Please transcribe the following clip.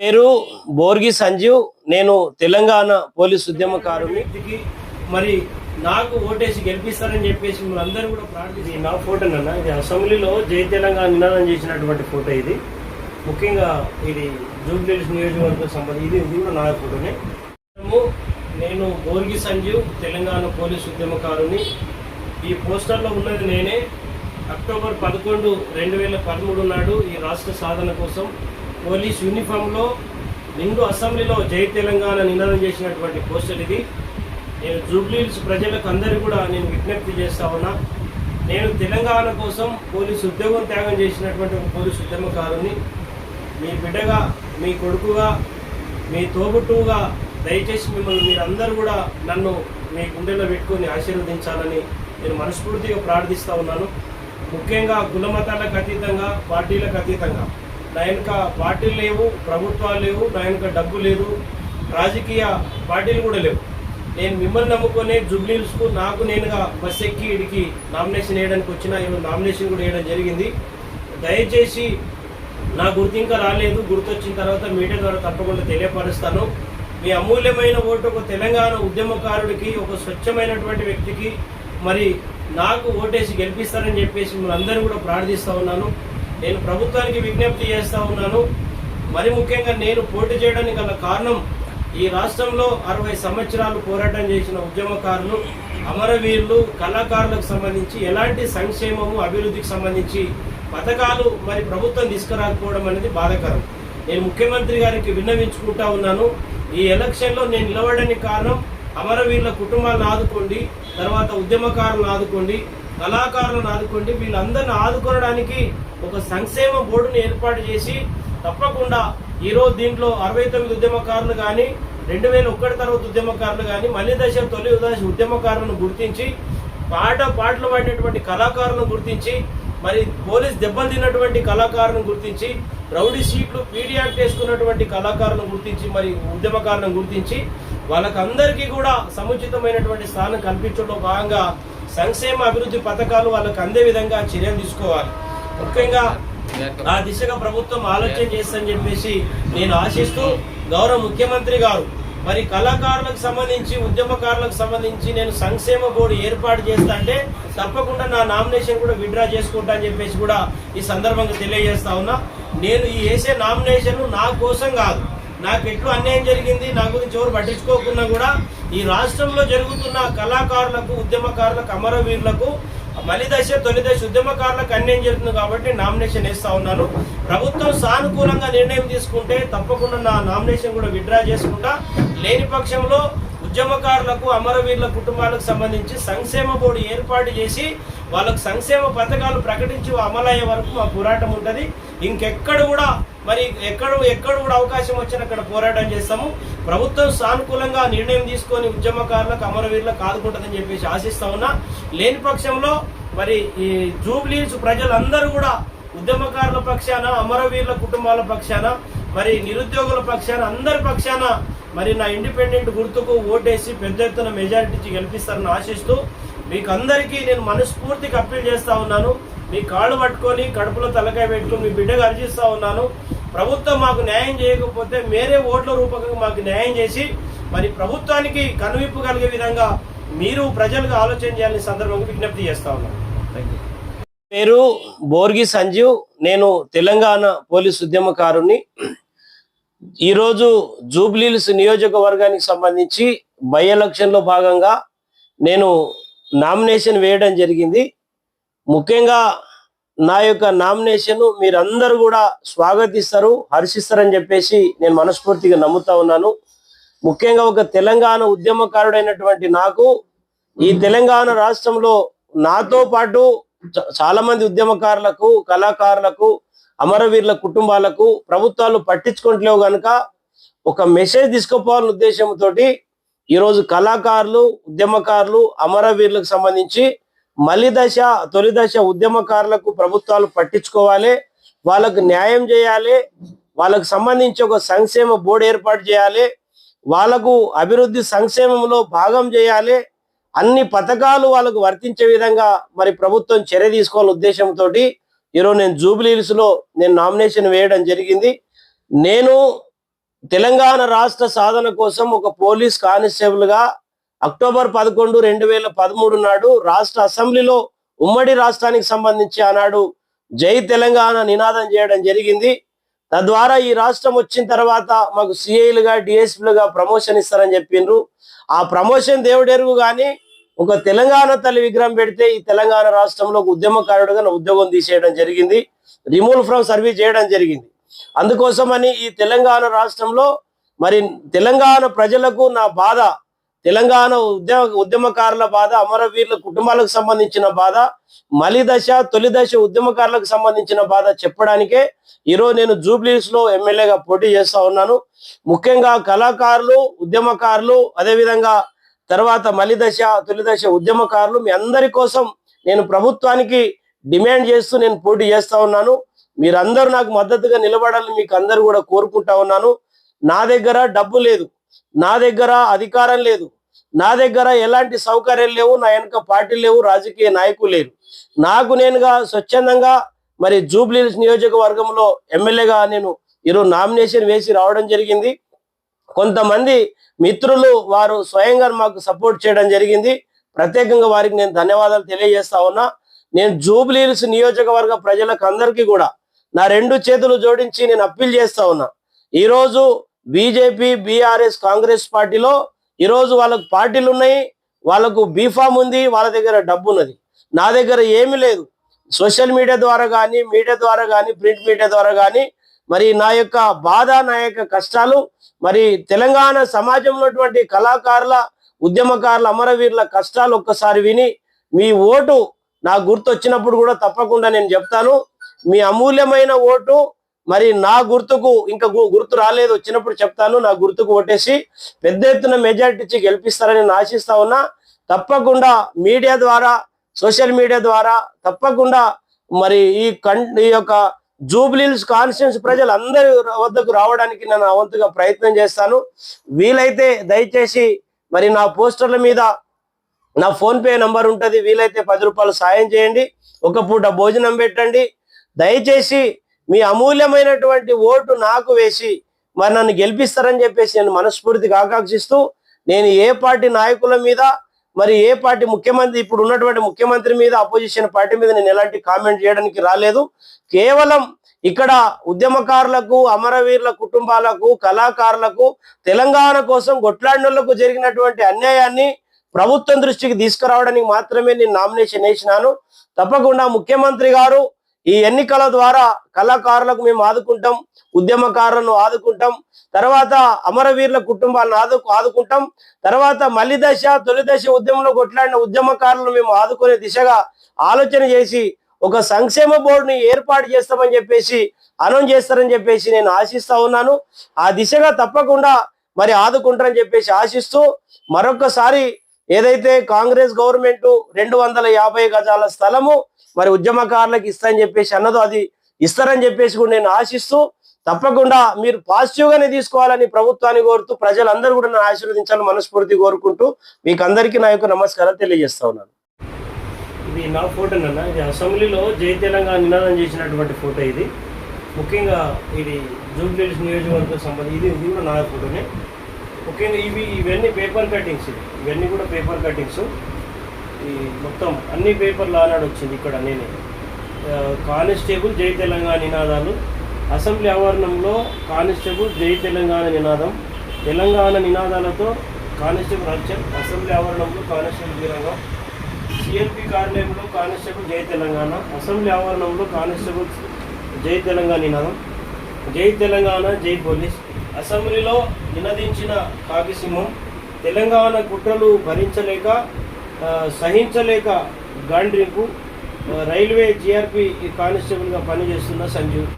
పేరు బోర్గి సంజీవ్. నేను తెలంగాణ పోలీస్ ఉద్యమకారుని మరి నాకు ఓటేసి గెలిపిస్తారని చెప్పేసి అందరూ కూడా ప్రార్థించి నా ఫోటో అన్న ఇది అసెంబ్లీలో జై తెలంగాణ నినాదం చేసినటువంటి ఫోటో ఇది. ముఖ్యంగా ఇది జూబ్లీస్ నియోజకవర్గం సంబంధించి ఇది ఇది కూడా నా ఫోటోనే. నేను బోర్గి సంజీవ్ తెలంగాణ పోలీస్ ఉద్యమకారుని ఈ పోస్టర్లో ఉన్నది నేనే. అక్టోబర్ పదకొండు రెండు వేల పదమూడు నాడు ఈ రాష్ట్ర సాధన కోసం పోలీస్ యూనిఫామ్లో నిండు అసెంబ్లీలో జై తెలంగాణ నినాదం చేసినటువంటి పోస్టర్ ఇది. నేను జూబ్లీహిల్స్ ప్రజలకు అందరికీ కూడా నేను విజ్ఞప్తి చేస్తా ఉన్నా. నేను తెలంగాణ కోసం పోలీసు ఉద్యోగం త్యాగం చేసినటువంటి ఒక పోలీసు ఉద్యమకారుని మీ బిడ్డగా మీ కొడుకుగా మీ తోబుట్టువుగా దయచేసి మిమ్మల్ని మీరందరూ కూడా నన్ను మీ గుండెల్లో పెట్టుకొని ఆశీర్వదించాలని నేను మనస్ఫూర్తిగా ప్రార్థిస్తూ ఉన్నాను. ముఖ్యంగా కుల మతాలకు అతీతంగా పార్టీలకు అతీతంగా. నా వెనుక పార్టీలు లేవు ప్రభుత్వాలు లేవు నా వెనుక డబ్బు లేదు రాజకీయ పార్టీలు కూడా లేవు. నేను మిమ్మల్ని నమ్ముకునే జుబ్లీల్స్కు నాకు నేనుగా బస్ ఎక్కి ఇడికి నామినేషన్ వేయడానికి వచ్చిన నామినేషన్ కూడా వేయడం జరిగింది. దయచేసి నా గుర్తు ఇంకా రాలేదు గుర్తొచ్చిన తర్వాత మీడియా ద్వారా తప్పకుండా తెలియపరుస్తాను. మీ అమూల్యమైన ఓటు ఒక తెలంగాణ ఉద్యమకారుడికి ఒక స్వచ్ఛమైనటువంటి వ్యక్తికి మరి నాకు ఓటేసి గెలిపిస్తారని చెప్పేసి మిమ్మల్ని అందరూ కూడా ప్రార్థిస్తూ ఉన్నాను. నేను ప్రభుత్వానికి విజ్ఞప్తి చేస్తూ ఉన్నాను. మరి ముఖ్యంగా నేను పోటీ చేయడానికి గల కారణం ఈ రాష్ట్రంలో అరవై సంవత్సరాలు పోరాటం చేసిన ఉద్యమకారులు అమరవీరులు కళాకారులకు సంబంధించి ఎలాంటి సంక్షేమము అభివృద్ధికి సంబంధించి పథకాలు మరి ప్రభుత్వం తీసుకురాకపోవడం అనేది బాధాకరం. నేను ముఖ్యమంత్రి గారికి విన్నవించుకుంటా ఉన్నాను. ఈ ఎలక్షన్లో నేను నిలబడని కారణం అమరవీరుల కుటుంబాలను ఆదుకోండి తర్వాత ఉద్యమకారులను ఆదుకోండి కళాకారులను ఆదుకోండి. వీళ్ళందరిని ఆదుకోవడానికి ఒక సంక్షేమ బోర్డుని ఏర్పాటు చేసి తప్పకుండా ఈరోజు దీంట్లో అరవై తొమ్మిది ఉద్యమకారులు కానీ రెండు వేల ఒకటి తర్వాత ఉద్యమకారులు కానీ మళ్ళీ దశ తొలి దశ ఉద్యమకారులను గుర్తించి పాట పాటలు పాడినటువంటి కళాకారులను గుర్తించి మరి పోలీస్ దెబ్బలు తిన్నటువంటి కళాకారులను గుర్తించి రౌడీ షీట్లు పీడియాక్ట్ వేసుకున్నటువంటి కళాకారులను గుర్తించి మరి ఉద్యమకారులను గుర్తించి వాళ్ళకందరికీ కూడా సముచితమైనటువంటి స్థానం కల్పించడంలో భాగంగా సంక్షేమ అభివృద్ధి పథకాలు వాళ్ళకు అందే విధంగా చర్యలు తీసుకోవాలి. ముఖ్యంగా ఆ దిశగా ప్రభుత్వం ఆలోచన చేస్తుందని చెప్పేసి నేను ఆశిస్తూ గౌరవ ముఖ్యమంత్రి గారు మరి కళాకారులకు సంబంధించి ఉద్యమకారులకు సంబంధించి నేను సంక్షేమ బోర్డు ఏర్పాటు చేస్తా అంటే తప్పకుండా నా నామినేషన్ కూడా విడ్రా చేసుకుంటా అని చెప్పేసి కూడా ఈ సందర్భంగా తెలియజేస్తా ఉన్నా. నేను ఈ వేసే నామినేషన్ నా కోసం కాదు. నాకు ఎట్లు అన్యాయం జరిగింది? నా గురించి ఎవరు పట్టించుకోకుండా కూడా ఈ రాష్ట్రంలో జరుగుతున్న కళాకారులకు ఉద్యమకారులకు అమరవీరులకు మలి దశ తొలి దశ ఉద్యమకారులకు అన్యాయం జరుగుతుంది కాబట్టి నామినేషన్ వేస్తా ఉన్నాను. ప్రభుత్వం సానుకూలంగా నిర్ణయం తీసుకుంటే తప్పకుండా నా నామినేషన్ కూడా విడ్రా చేసుకుంటా. లేని పక్షంలో ఉద్యమకారులకు అమరవీరుల కుటుంబాలకు సంబంధించి సంక్షేమ బోర్డు ఏర్పాటు చేసి వాళ్ళకు సంక్షేమ పథకాలు ప్రకటించి అమలయ్యే వరకు మా పోరాటం ఉంటుంది. ఇంకెక్కడ కూడా మరి ఎక్కడ ఎక్కడ కూడా అవకాశం వచ్చినా అక్కడ పోరాటం చేస్తాము. ప్రభుత్వం సానుకూలంగా నిర్ణయం తీసుకొని ఉద్యమకారులకు అమరవీరులకు ఆదుకుంటుందని చెప్పేసి ఆశిస్తా ఉన్నా. లేని పక్షంలో మరి ఈ జూబ్లీస్ ప్రజలందరూ కూడా ఉద్యమకారుల పక్షాన అమరవీరుల కుటుంబాల పక్షాన మరి నిరుద్యోగుల పక్షాన అందరి పక్షాన మరి నా ఇండిపెండెంట్ గుర్తుకు ఓటేసి పెద్ద ఎత్తున మెజారిటీ గెలిపిస్తారని ఆశిస్తూ మీకు అందరికీ నేను మనస్ఫూర్తిగా అప్పీల్ చేస్తా ఉన్నాను. మీ కాళ్ళు పట్టుకొని కడుపులో తలకాయ పెట్టుకొని మీ బిడ్డగా అర్జిస్తా ఉన్నాను. ప్రభుత్వం మాకు న్యాయం చేయకపోతే మేరే ఓట్ల రూపకంగా మాకు న్యాయం చేసి మరి ప్రభుత్వానికి కనువిప్పు కలిగే విధంగా మీరు ప్రజలుగా ఆలోచన చేయాలని సందర్భంగా విజ్ఞప్తి చేస్తా ఉన్నాను. పేరు బోర్గి సంజీవ్. నేను తెలంగాణ పోలీస్ ఉద్యమకారుని ఈరోజు జూబ్లీల్స్ నియోజకవర్గానికి సంబంధించి బై ఎలక్షన్లో భాగంగా నేను నామినేషన్ వేయడం జరిగింది. ముఖ్యంగా నా యొక్క నామినేషన్ మీరందరూ కూడా స్వాగతిస్తారు హర్షిస్తారని చెప్పేసి నేను మనస్ఫూర్తిగా నమ్ముతా ఉన్నాను. ముఖ్యంగా ఒక తెలంగాణ ఉద్యమకారుడైనటువంటి నాకు ఈ తెలంగాణ రాష్ట్రంలో నాతో పాటు చ- చాలా మంది ఉద్యమకారులకు కళాకారులకు అమరవీరుల కుటుంబాలకు ప్రభుత్వాలు పట్టించుకుంటలేవు కనుక ఒక మెసేజ్ తీసుకుపోవాలనే ఉద్దేశంతో ఈరోజు కళాకారులు ఉద్యమకారులు అమరవీరులకు సంబంధించి మలిదశ దశ ఉద్యమకారులకు ప్రభుత్వాలు పట్టించుకోవాలి. వాళ్ళకు న్యాయం చేయాలి. వాళ్ళకు సంబంధించి ఒక సంక్షేమ బోర్డు ఏర్పాటు చేయాలి. వాళ్ళకు అభివృద్ధి సంక్షేమంలో భాగం చేయాలి. అన్ని పథకాలు వాళ్ళకు వర్తించే విధంగా మరి ప్రభుత్వం చర్య తీసుకోవాలనే ఉద్దేశంతో ఈరోజు నేను జూబ్లీ హిల్స్లో నేను నామినేషన్ వేయడం జరిగింది. నేను తెలంగాణ రాష్ట్ర సాధన కోసం ఒక పోలీస్ కానిస్టేబుల్గా అక్టోబర్ పదకొండు రెండు వేల పదమూడు నాడు రాష్ట్ర అసెంబ్లీలో ఉమ్మడి రాష్ట్రానికి సంబంధించి ఆనాడు జై తెలంగాణ నినాదం చేయడం జరిగింది. తద్వారా ఈ రాష్ట్రం వచ్చిన తర్వాత మాకు సిఐలుగా డిఎస్పీలుగా ప్రమోషన్ ఇస్తారని చెప్పిండ్రు ఆ ప్రమోషన్ దేవుడెరుగు కానీ ఒక తెలంగాణ తల్లి విగ్రహం పెడితే ఈ తెలంగాణ రాష్ట్రంలో ఉద్యమకారుడుగా ఉద్యోగం తీసేయడం జరిగింది. రిమూవ్ ఫ్రమ్ సర్వీస్ చేయడం జరిగింది. అందుకోసమని ఈ తెలంగాణ రాష్ట్రంలో మరి తెలంగాణ ప్రజలకు నా బాధ తెలంగాణ ఉద్యమ ఉద్యమకారుల బాధ అమరవీరుల కుటుంబాలకు సంబంధించిన బాధ మలిదశ తొలిదశ ఉద్యమకారులకు సంబంధించిన బాధ చెప్పడానికే ఈరోజు నేను జూబ్లీస్లో ఎమ్మెల్యేగా పోటీ చేస్తూ ఉన్నాను. ముఖ్యంగా కళాకారులు ఉద్యమకారులు అదేవిధంగా తర్వాత మలిదశ తొలిదశ ఉద్యమకారులు మీ అందరి కోసం నేను ప్రభుత్వానికి డిమాండ్ చేస్తూ నేను పోటీ చేస్తూ ఉన్నాను. మీరందరూ నాకు మద్దతుగా నిలబడాలని మీకు అందరు కూడా కోరుకుంటా ఉన్నాను. నా దగ్గర డబ్బు లేదు. నా దగ్గర అధికారం లేదు. నా దగ్గర ఎలాంటి సౌకర్యాలు లేవు. నా వెనక పార్టీలు లేవు. రాజకీయ నాయకులు లేరు. నాకు నేనుగా స్వచ్ఛందంగా మరి జూబ్లీహిల్స్ నియోజకవర్గంలో ఎమ్మెల్యేగా నేను ఈరోజు నామినేషన్ వేసి రావడం జరిగింది. కొంతమంది మిత్రులు వారు స్వయంగా మాకు సపోర్ట్ చేయడం జరిగింది. ప్రత్యేకంగా వారికి నేను ధన్యవాదాలు తెలియజేస్తా ఉన్నా. నేను జూబ్లీహిల్స్ నియోజకవర్గ ప్రజలకు అందరికీ కూడా నా రెండు చేతులు జోడించి నేను అప్పీల్ చేస్తా ఉన్నా. ఈరోజు బీజేపీ బీఆర్ఎస్ కాంగ్రెస్ పార్టీలో ఈరోజు వాళ్ళకు పార్టీలు ఉన్నాయి వాళ్ళకు బీఫామ్ ఉంది వాళ్ళ దగ్గర డబ్బు ఉన్నది. నా దగ్గర ఏమీ లేదు. సోషల్ మీడియా ద్వారా కానీ మీడియా ద్వారా కానీ ప్రింట్ మీడియా ద్వారా కానీ మరి నా యొక్క బాధ నా యొక్క కష్టాలు మరి తెలంగాణ సమాజంలో కళాకారుల ఉద్యమకారుల అమరవీరుల కష్టాలు ఒక్కసారి విని మీ ఓటు నా గుర్తు వచ్చినప్పుడు కూడా తప్పకుండా నేను చెప్తాను. మీ అమూల్యమైన ఓటు మరి నా గుర్తుకు ఇంకా గు- గుర్తు రాలేదు. వచ్చినప్పుడు చెప్తాను నా గుర్తుకు ఓటేసి పెద్ద ఎత్తున మెజార్టీ ఇచ్చి గెలిపిస్తారని నేను ఆశిస్తా ఉన్నా. తప్పకుండా మీడియా ద్వారా సోషల్ మీడియా ద్వారా తప్పకుండా మరి ఈ కన్ ఈ యొక్క జూబ్లీల్స్ కాన్స్టిట్యూన్స్ ప్రజలు అందరి వద్దకు రావడానికి నేను నా వంతుగా ప్రయత్నం చేస్తాను. వీలైతే దయచేసి మరి నా పోస్టర్ల మీద నా ఫోన్పే నంబర్ ఉంటుంది. వీలైతే పది రూపాయలు సాయం చేయండి. ఒక పూట భోజనం పెట్టండి. దయచేసి మీ అమూల్యమైనటువంటి ఓటు నాకు వేసి మరి నన్ను గెలిపిస్తారని చెప్పేసి నేను మనస్ఫూర్తిగా ఆకాంక్షిస్తూ నేను ఏ పార్టీ నాయకుల మీద మరి ఏ పార్టీ ముఖ్యమంత్రి ఇప్పుడు ఉన్నటువంటి ముఖ్యమంత్రి మీద అపోజిషన్ పార్టీ మీద నేను ఎలాంటి కామెంట్ చేయడానికి రాలేదు. కేవలం ఇక్కడ ఉద్యమకారులకు అమరవీరుల కుటుంబాలకు కళాకారులకు తెలంగాణ కోసం కొట్లాడినోళ్ళకు జరిగినటువంటి అన్యాయాన్ని ప్రభుత్వం దృష్టికి తీసుకురావడానికి మాత్రమే నేను నామినేషన్ వేసినాను. తప్పకుండా ముఖ్యమంత్రి గారు ఈ ఎన్నికల ద్వారా కళాకారులకు మేము ఆదుకుంటాం ఉద్యమకారులను ఆదుకుంటాం తర్వాత అమరవీరుల కుటుంబాలను ఆదు ఆదుకుంటాం తర్వాత మలి దశ తొలి దశ ఉద్యమంలో కొట్లాడిన ఉద్యమకారులను మేము ఆదుకునే దిశగా ఆలోచన చేసి ఒక సంక్షేమ బోర్డుని ఏర్పాటు చేస్తామని చెప్పేసి అనౌన్స్ చేస్తారని చెప్పేసి నేను ఆశిస్తా ఉన్నాను. ఆ దిశగా తప్పకుండా మరి ఆదుకుంటారని చెప్పేసి ఆశిస్తూ మరొకసారి ఏదైతే కాంగ్రెస్ గవర్నమెంట్ రెండు వందల యాభై గజాల స్థలము మరి ఉద్యమకారులకు ఇస్తారని చెప్పేసి అన్నదో అది ఇస్తారని చెప్పేసి కూడా నేను ఆశిస్తూ తప్పకుండా మీరు పాజిటివ్ గానే తీసుకోవాలని ప్రభుత్వాన్ని కోరుతూ ప్రజలందరూ కూడా నన్ను ఆశీర్వదించాలని మనస్ఫూర్తి కోరుకుంటూ మీకు అందరికీ నా యొక్క నమస్కారం తెలియజేస్తా ఉన్నాను. ఇది నా ఫోటో అన్న ఇది అసెంబ్లీలో జై తెలంగాణ నినాదం చేసినటువంటి ఫోటో ఇది. ముఖ్యంగా ఇది జూబ్లీహిల్స్ నియోజకవర్గం సంబంధించి ఇది ఇది కూడా నా ఫోటోనే. ముఖ్యంగా ఇవి ఇవన్నీ పేపర్ కటింగ్స్ ఇవన్నీ కూడా పేపర్ కటింగ్స్ ఈ మొత్తం అన్ని పేపర్లు ఆనాడు వచ్చింది ఇక్కడ నేనే. కానిస్టేబుల్ జై తెలంగాణ నినాదాలు అసెంబ్లీ ఆవరణంలో కానిస్టేబుల్ జై తెలంగాణ నినాదం తెలంగాణ నినాదాలతో కానిస్టేబుల్ హర్చల్ అసెంబ్లీ ఆవరణంలో కానిస్టేబుల్ వీరంగం సిఎల్పి కార్యాలయంలో కానిస్టేబుల్ జై తెలంగాణ అసెంబ్లీ ఆవరణంలో కానిస్టేబుల్ జై తెలంగాణ నినాదం జై తెలంగాణ జై పోలీస్ అసెంబ్లీలో నినదించిన కాకిసింహం తెలంగాణ కుట్రలు భరించలేక సహించలేక గాండ్రింపు రైల్వే జిఆర్పి కానిస్టేబుల్గా పనిచేస్తున్న సంజీవ్.